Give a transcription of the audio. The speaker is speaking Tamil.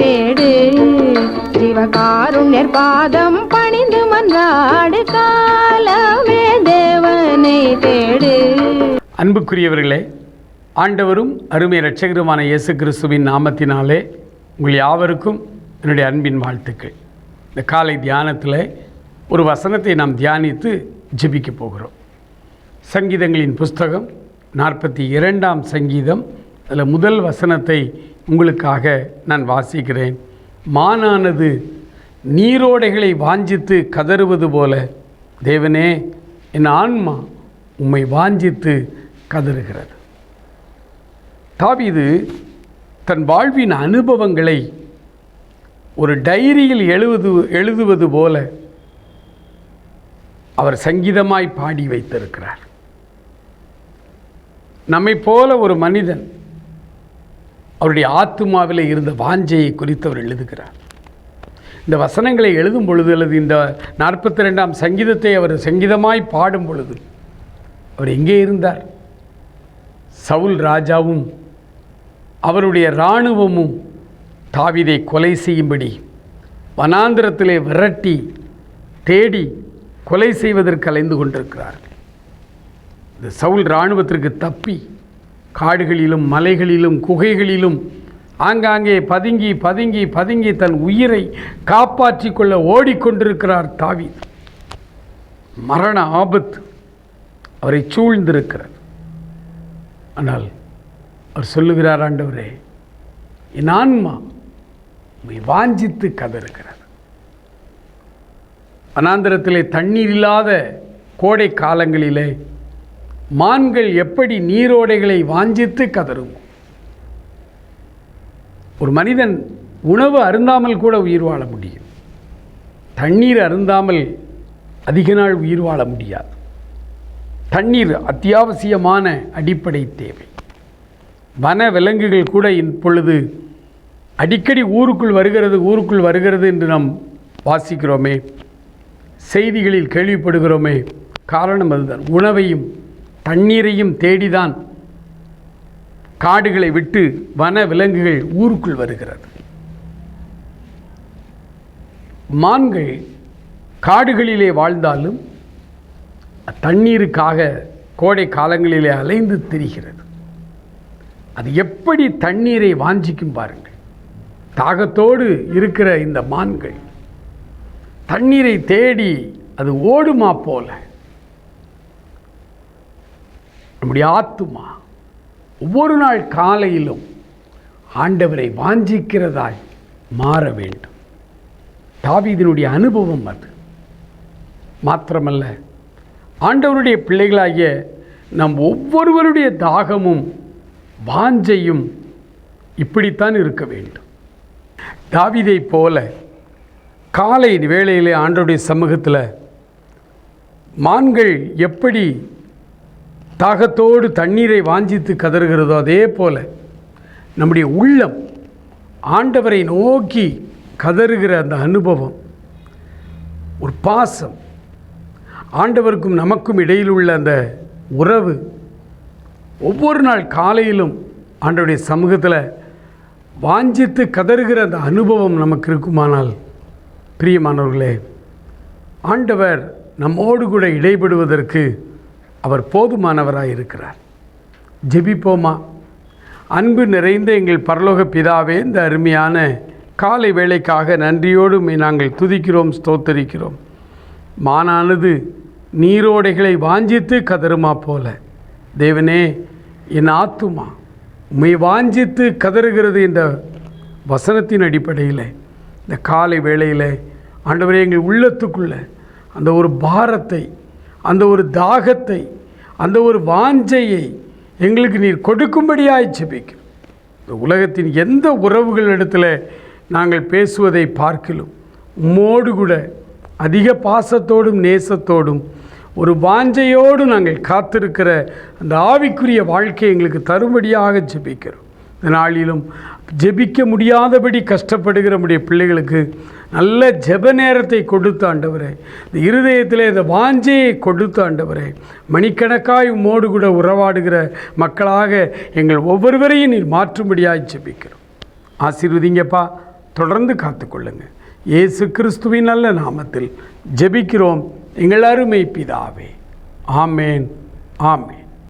தேடு. சிவகாருண்யர் பாதம் பணிந்து மன்றாடு காலமே தேவனை தேடு. அன்புக்குரியவர்களே ஆண்டவரும் அருமை இரட்சகருமான இயேசு கிறிஸ்துவின் நாமத்தினாலே உங்கள் யாவருக்கும் என்னுடைய அன்பின் வாழ்த்துக்கள். இந்த காலை தியானத்தில் ஒரு வசனத்தை நாம் தியானித்து ஜெபிக்க போகிறோம். சங்கீதங்களின் புஸ்தகம் நாற்பத்தி இரண்டாம் சங்கீதம் அதில் முதல் வசனத்தை உங்களுக்காக நான் வாசிக்கிறேன். மானானது நீரோடைகளை வாஞ்சித்து கதறுவது போல தேவனே என் ஆன்மா உம்மை வாஞ்சித்து கதறுகிறது. தாவிது தன் வாழ்வின் அனுபவங்களை ஒரு டைரியில் எழுவது எழுதுவது போல அவர் சங்கீதமாய் பாடி வைத்திருக்கிறார். நம்மை போல ஒரு மனிதன் அவருடைய ஆத்துமாவில் இருந்த வாஞ்சையை குறித்து அவர் எழுதுகிறார். இந்த வசனங்களை எழுதும் பொழுது அல்லது இந்த நாற்பத்தி ரெண்டாம் சங்கீதத்தை அவர் சங்கீதமாய் பாடும் பொழுது அவர் எங்கே இருந்தார்? சவுல் ராஜாவும் அவருடைய இராணுவமும் தாவிதை கொலை செய்யும்படி வனாந்திரத்திலே விரட்டி தேடி கொலை செய்வதற்கு அலைந்து கொண்டிருக்கிறார் இந்த சவுல் இராணுவத்திற்கு தப்பி காடுகளிலும் மலைகளிலும் குகைகளிலும் ஆங்காங்கே பதுங்கி பதுங்கி பதுங்கி தன் உயிரை காப்பாற்றி கொள்ள ஓடிக்கொண்டிருக்கிறார் தாவி மரண ஆபத்து அவரை சூழ்ந்திருக்கிறது. ஆனால் அவர் சொல்லுகிறார் ஆண்டவரே என் ஆன்மா உண்மை வாஞ்சித்து கதறுகிறது. வனாந்திரத்திலே தண்ணீர் இல்லாத கோடை காலங்களிலே மான்கள் எப்படி நீரோடைகளை வாஞ்சித்து கதறும்? ஒரு மனிதன் உணவு அருந்தாமல் கூட உயிர் வாழ முடியும். தண்ணீர் அருந்தாமல் அதிக நாள் உயிர் வாழ முடியாது. தண்ணீர் அத்தியாவசியமான அடிப்படை தேவை. வன விலங்குகள் கூட இப்பொழுது அடிக்கடி ஊருக்குள் வருகிறது ஊருக்குள் வருகிறது என்று நாம் வாசிக்கிறோமே செய்திகளில் கேள்விப்படுகிறோமே காரணம் அதுதான். உணவையும் தண்ணீரையும் தேடிதான் காடுகளை விட்டு வன விலங்குகள் ஊருக்குள் வருகிறது. மான்கள் காடுகளிலே வாழ்ந்தாலும் தண்ணீருக்காக கோடை காலங்களிலே அலைந்து திரிகிறது. அது எப்படி தண்ணீரை வாஞ்சிக்கும் பாருங்கள். தாகத்தோடு இருக்கிற இந்த மான்கள் தண்ணீரை தேடி அது ஓடுமா போல நம்முடைய ஆத்துமா ஒவ்வொரு நாள் காலையிலும் ஆண்டவரை வாஞ்சிக்கிறதாய் மாற வேண்டும். தாவீதினுடைய அனுபவம் அது. மாத்திரமல்ல ஆண்டவருடைய பிள்ளைகளாகிய நம் ஒவ்வொருவருடைய தாகமும் வாஞ்சையும் இப்படித்தான் இருக்க வேண்டும். தாவீதைப் போல காலை வேளையிலே ஆண்டவருடைய சமூகத்தில் மான்கள் எப்படி தாகத்தோடு தண்ணீரை வாஞ்சித்து கதறுகிறதோ அதே போல் நம்முடைய உள்ளம் ஆண்டவரை நோக்கி கதறுகிற அந்த அனுபவம் ஒரு பாசம் ஆண்டவருக்கும் நமக்கும் இடையில் உள்ள அந்த உறவு ஒவ்வொரு நாள் காலையிலும் ஆண்டவருடைய சமூகத்தில் வாஞ்சித்து கதறுகிற அந்த அனுபவம் நமக்கு இருக்குமானால் பிரியமானவர்களே ஆண்டவர் நம்மோடு கூட இடைபடுவதற்கு அவர் போதுமானவராக இருக்கிறார். ஜெபிப்போமா? அன்பு நிறைந்த எங்கள் பரலோக பிதாவே இந்த அருமையான காலை வேலைக்காக நன்றியோடு நாங்கள் துதிக்கிறோம் ஸ்தோத்தரிக்கிறோம். மானானது நீரோடைகளை வாஞ்சித்து கதறுமா போல. தேவனே என் ஆத்துமா உண்மை வாஞ்சித்து கதறுகிறது என்ற வசனத்தின் அடிப்படையில் இந்த காலை வேளையில் ஆண்டவரே எங்கள் உள்ளத்துக்குள்ளே அந்த ஒரு பாரத்தை அந்த ஒரு தாகத்தை அந்த ஒரு வாஞ்சையை எங்களுக்கு நீர் கொடுக்கும்படியாய் ஜெபிக்கிறோம். இந்த உலகத்தின் எந்த உறவுகளிடத்தில் நாங்கள் பேசுவதை பார்க்கிலும் உம்மோடு கூட அதிக பாசத்தோடும் நேசத்தோடும் ஒரு வாஞ்சையோடு நாங்கள் காத்திருக்கிற அந்த ஆவிக்குரிய வாழ்க்கை எங்களுக்கு தரும்படியாக ஜெபிக்கிறோம். இந்த நாளிலும் ஜெபிக்க முடியாதபடி கஷ்டப்படுகிற நம்முடைய பிள்ளைகளுக்கு நல்ல ஜெப நேரத்தை கொடுத்த ஆண்டவரே. இந்த இருதயத்தில் இந்த வாஞ்சையை கொடுத்த ஆண்டவரே. மணிக்கணக்காய் உம்மோடு கூட உறவாடுகிற மக்களாக எங்கள் ஒவ்வொருவரையும் நீர் மாற்றும்படியாய் ஜெபிக்கிறோம். ஆசீர்வதிங்கப்பா. தொடர்ந்து காத்துக்கொள்ளுங்க. இயேசு கிறிஸ்துவின் நல்ல நாமத்தில் ஜெபிக்கிறோம். எங்கள் அருமை பிதாவே. ஆமேன். ஆமேன்.